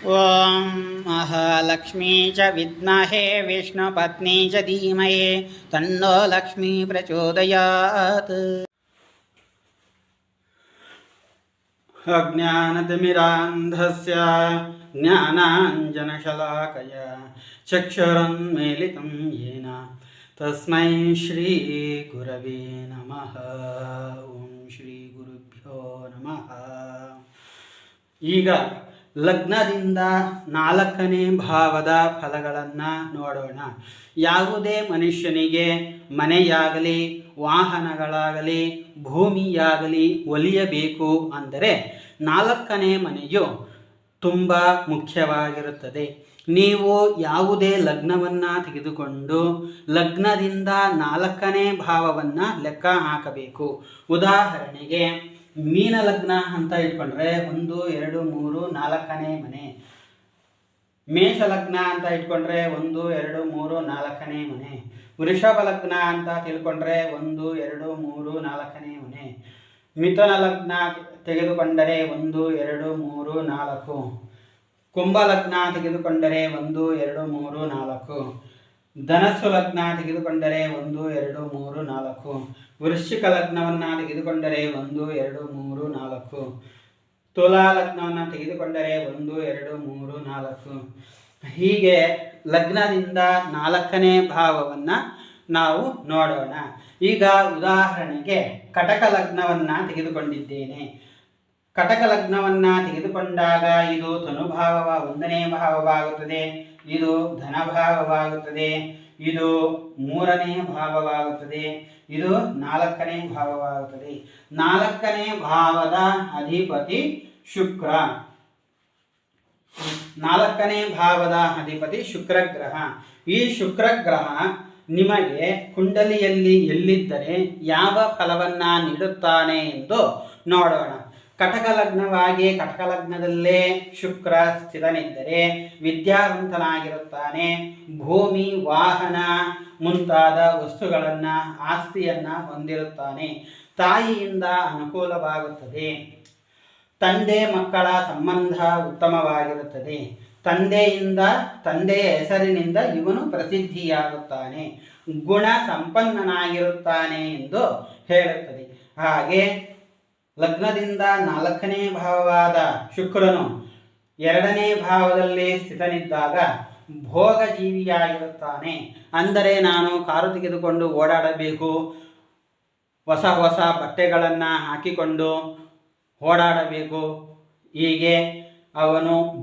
ॐ महालक्ष्मी च विद्महे विष्णुपत्नी च धीमहे तन्नो लक्ष्मी प्रचोदयात्। अज्ञानतिमिरान्धस्य ज्ञानाञ्जनशलाकय चक्षुरन्मेलितं येन। तस्मै श्रीगुरवे नमः। ॐ श्रीगुरुभ्यो नमः। ಲಗ್ನದಿಂದ ನಾಲ್ಕನೇ ಭಾವದ ಫಲಗಳನ್ನು ನೋಡೋಣ. ಯಾವುದೇ ಮನುಷ್ಯನಿಗೆ ಮನೆಯಾಗಲಿ, ವಾಹನಗಳಾಗಲಿ, ಭೂಮಿಯಾಗಲಿ ಒಲಿಯಬೇಕು ಅಂದರೆ ನಾಲ್ಕನೇ ಮನೆಯು ತುಂಬ ಮುಖ್ಯವಾಗಿರುತ್ತದೆ. ನೀವು ಯಾವುದೇ ಲಗ್ನವನ್ನು ತೆಗೆದುಕೊಂಡು ಲಗ್ನದಿಂದ ನಾಲ್ಕನೇ ಭಾವವನ್ನು ಲೆಕ್ಕ ಹಾಕಬೇಕು. ಉದಾಹರಣೆಗೆ ಮೀನ ಲಗ್ನ ಅಂತ ಇಟ್ಕೊಂಡ್ರೆ ಒಂದು, ಎರಡು, ಮೂರು, ನಾಲ್ಕನೇ ಮನೆ. ಮೇಷ ಲಗ್ನ ಅಂತ ಇಟ್ಕೊಂಡ್ರೆ ಒಂದು, ಎರಡು, ಮೂರು, ನಾಲ್ಕನೇ ಮನೆ. ವೃಷಭ ಲಗ್ನ ಅಂತ ತಿಳ್ಕೊಂಡ್ರೆ ಒಂದು, ಎರಡು, ಮೂರು, ನಾಲ್ಕನೇ ಮನೆ. ಮಿಥುನ ಲಗ್ನ ತೆಗೆದುಕೊಂಡರೆ ಒಂದು, ಎರಡು, ಮೂರು, ನಾಲ್ಕು. ಕುಂಭ ಲಗ್ನ ತೆಗೆದುಕೊಂಡರೆ ಒಂದು, ಎರಡು, ಮೂರು, ನಾಲ್ಕು. ಧನಸ್ಸು ಲಗ್ನ ತೆಗೆದುಕೊಂಡರೆ ಒಂದು, ಎರಡು, ಮೂರು, ನಾಲ್ಕು. ವೃಶ್ಚಿಕ ಲಗ್ನವನ್ನು ತೆಗೆದುಕೊಂಡರೆ ಒಂದು, ಎರಡು, ಮೂರು, ನಾಲ್ಕು. ತುಲಾ ಲಗ್ನವನ್ನು ತೆಗೆದುಕೊಂಡರೆ ಒಂದು, ಎರಡು, ಮೂರು, ನಾಲ್ಕು. ಹೀಗೆ ಲಗ್ನದಿಂದ ನಾಲ್ಕನೇ ಭಾವವನ್ನು ನಾವು ನೋಡೋಣ. ಈಗ ಉದಾಹರಣೆಗೆ ಕಟಕ ಲಗ್ನವನ್ನು ತೆಗೆದುಕೊಂಡಿದ್ದೇನೆ. ಕಟಕ ಲಗ್ನವನ್ನ ತೆಗೆದುಕೊಂಡಾಗ ಇದು ತನುಭಾವವ ಒಂದನೇ ಭಾವವಾಗುತ್ತದೆ. ಇದು ಧನಭಾವವಾಗುತ್ತದೆ. ಇದು ಮೂರನೇ ಭಾವವಾಗುತ್ತದೆ. ಇದು ನಾಲ್ಕನೇ ಭಾವವಾಗುತ್ತದೆ. ನಾಲ್ಕನೇ ಭಾವದ ಅಧಿಪತಿ ಶುಕ್ರ. ನಾಲ್ಕನೇ ಭಾವದ ಅಧಿಪತಿ ಶುಕ್ರ ಗ್ರಹ ಈ ಶುಕ್ರ ಗ್ರಹ ನಿಮಗೆ ಕುಂಡಲಿಯಲ್ಲಿ ಎಲ್ಲಿದ್ದರೆ ಯಾವ ಫಲವನ್ನ ನೀಡುತ್ತಾನೆ ಎಂದು ನೋಡೋಣ. ಕಟಕ ಲಗ್ನವಾಗಿ ಕಟಕ ಲಗ್ನದಲ್ಲೇ ಶುಕ್ರ ಸ್ಥಿತನಿದ್ದರೆ ವಿದ್ಯಾವಂತನಾಗಿರುತ್ತಾನೆ. ಭೂಮಿ, ವಾಹನ ಮುಂತಾದ ವಸ್ತುಗಳನ್ನು, ಆಸ್ತಿಯನ್ನು ಹೊಂದಿರುತ್ತಾನೆ. ತಾಯಿಯಿಂದ ಅನುಕೂಲವಾಗುತ್ತದೆ. ತಂದೆ ಮಕ್ಕಳ ಸಂಬಂಧ ಉತ್ತಮವಾಗಿರುತ್ತದೆ. ತಂದೆಯಿಂದ, ತಂದೆಯ ಹೆಸರಿನಿಂದ ಇವನು ಪ್ರಸಿದ್ಧಿಯಾಗುತ್ತಾನೆ. ಗುಣ ಸಂಪನ್ನನಾಗಿರುತ್ತಾನೆ ಎಂದು ಹೇಳುತ್ತದೆ. ಹಾಗೆ ಲಗ್ನದಿಂದ ನಾಲ್ಕನೇ ಭಾವವಾದ ಶುಕ್ರನು ಎರಡನೇ ಭಾವದಲ್ಲಿ ಸ್ಥಿತನಿದ್ದಾಗ ಭೋಗಜೀವಿಯಾಗಿರುತ್ತಾನೆ. ಅಂದರೆ ನಾನು ಕಾರು ತೆಗೆದುಕೊಂಡು ಓಡಾಡಬೇಕು. ಹೊಸ ಹೊಸ ಬಟ್ಟೆಗಳನ್ನು ಹಾಕಿಕೊಂಡು ಓಡಾಡಬೇಕು. ಹೀಗೆ ಅವನು